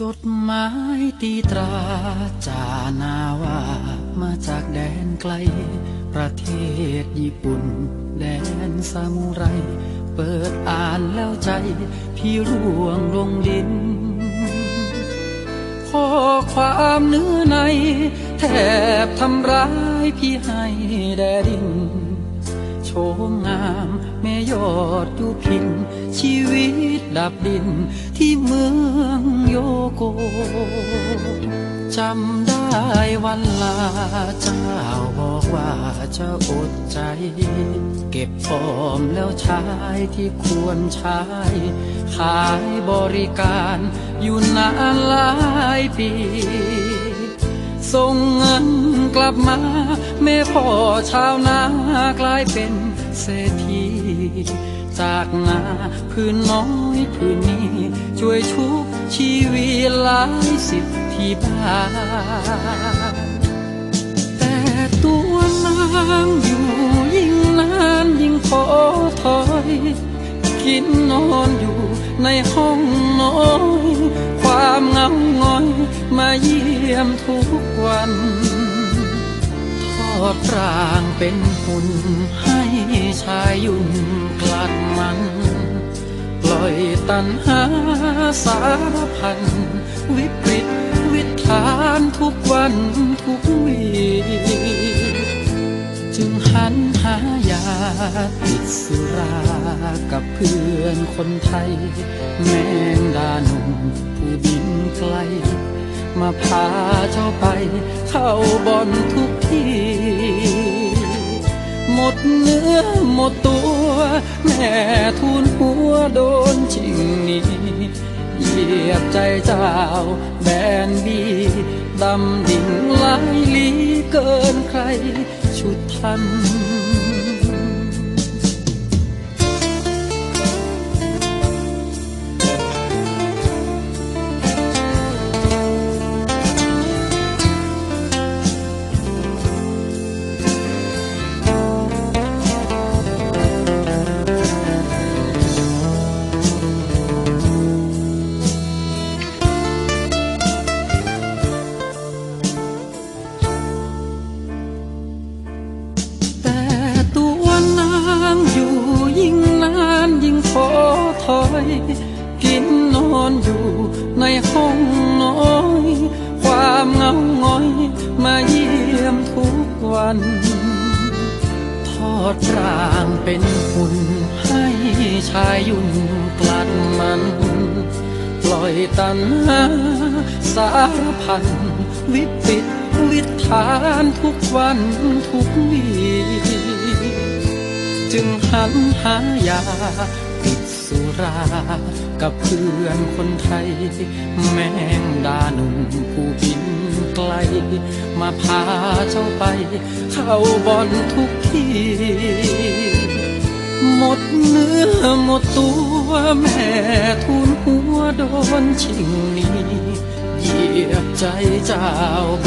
จดหมายตีตราจานาว่ามาจากแดนไกล ประเทศญี่ปุ่น แดนซามูไร เปิดอ่านแล้วใจ พี่ร่วงลงดิน ข้อความเนื้อใน แทบทำร้ายพี่ให้แดดิน โชมงามแม่ยอดอยู่พิน ชีวิตดับดินที่เมือง จำได้วันลาเจ้าบอกว่าจะอดใจ เก็บออมแล้วใช้ที่ควรใช้ ขายบริการอยู่นานหลายปี ส่งเงินกลับมา แม่พ่อชาวนา กลายเป็นเศรษฐี จากนาพื้นน้อยพื้นนี้ ช่วยชุบชีวิตหลายสิบที่บ้านแต่ตัวนางอยู่ยิ่งนานยิ่งท้อถอย กินนอนอยู่ในห้องน้อย ความเงางอยมาเยี่ยมทุกวัน อดร่างเป็นหุ่นให้ชายยุ่นกลัดมัน ปล่อยตันหาสารพัน วิปริตวิถานทุกวันทุกวีจึงหันหายาติดสุรากับเพื่อนคนไทย แมงดาหนุ่มผู้บินไกล มาพาเจ้าไปเข้าบอนทุ ทีหมดเนื้อหมดตัวแม่ทูลหัวโดนจริงนี้เหยียบใจเจ้าแบนบีดำดิ่งไหลลีเกินใครชุดทัน ถอย กินนอนอยู่ในห้องน้อย ความเงาง้อย มาเยี่ยมทุกวัน ทอดร่างเป็นหุ่นให้ชายยุ่นกลัดมันปล่อยตันหาสารพันวิปิตวิถานทุกวันทุกวี จึงหันหายา ติดสุรา กับเพื่อนคนไทย แมงดาหนุ่มผู้บินไกล มาพาเจ้าไป เข้าบอนทุกทีหมดเนื้อหมดตัวแม่ทูลหัวโดนชิงนี้เหยียบใจเจ้าแบ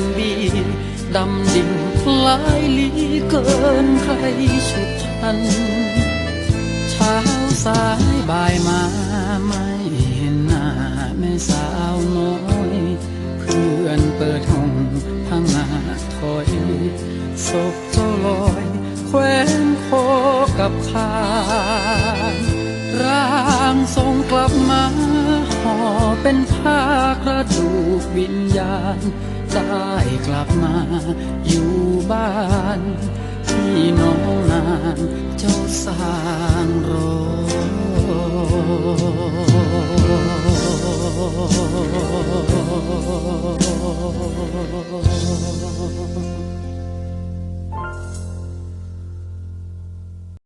นบีดำดิ่ง หลายลีเกินใครชุดทัน เช้าสายบ่ายมาไม่เห็นหน้าแม่สาวน้อย เพื่อนเปิดห้องพังงาถอยศพเจ้าลอยแขวนคอกับคานร่างทรงกลับมาห่อเป็นผ้ากระดูกวิญญาณ ได้กลับมาอยู่บ้านที่น้องนางเจ้าสร้างรอ